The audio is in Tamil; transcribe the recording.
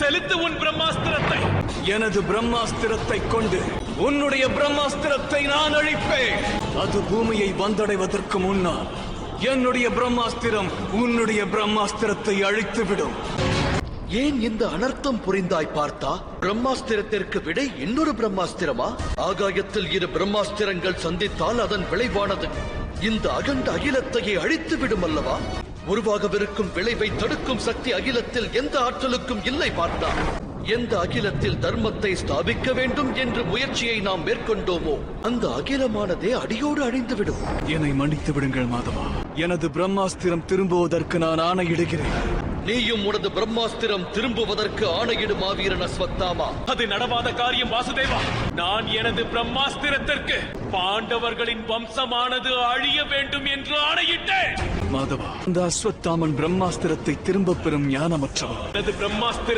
செலுத்து உன் பிரம்மாஸ்திரத்தை. எனது பிரம்மாஸ்திரத்தை கொண்டு உன்னுடைய பிரம்மாஸ்திரத்தை நான் அழிப்பேன். அது பூமியை வந்தடைவதற்கு முன்னால் என்னுடைய பிரம்மாஸ்திரம் உன்னுடைய பிரம்மாஸ்திரத்தை அழித்துவிடும். ஏன் இந்த அனர்த்தம் புரிந்தாய் பார்த்தா? பிரம்மாஸ்திரத்திற்கு விடை இன்னொரு பிரம்மாஸ்திரமா? ஆகாயத்தில் இரு பிரம்மாஸ்திரங்கள் சந்தித்தால் அதன் விளைவானது. இந்த அகண்ட அகிலத்தையே அழித்து விடும் அல்லவா? உருவாகவிருக்கும் விளைவை தடுக்கும் சக்தி அகிலத்தில் எந்த ஆற்றலுக்கும் இல்லை பார்த்தா. எந்த அகிலத்தில் தர்மத்தை ஸ்தாபிக்க வேண்டும் என்ற முயற்சியை நாம் மேற்கொண்டோமோ அந்த அகிலமானதே அடியோடு அழிந்துவிடும் என்னை மன்னித்து விடுங்கள் மாதவா. எனது பிரம்மாஸ்திரம் திரும்புவதற்கு நான் ஆணையிடுகிறேன். நீயும் உனது பிரம்மாஸ்திரம் திரும்புவதற்கு ஆணையிடும் மாவீரன் அஸ்வத்தாமா? அது நடவாத காரியம் வாசுதேவா. நான் எனது பிரம்மாஸ்திரத்திற்கு பாண்டவர்களின் வம்சமானது அழிய வேண்டும் என்று ஆணையிட்டேன். மாதவா. இந்த அஸ்வத்தாமன் பிரம்மாஸ்திரத்தை திரும்பப் பெறும் ஞானமற்றவன் பிரம்மாஸ்திர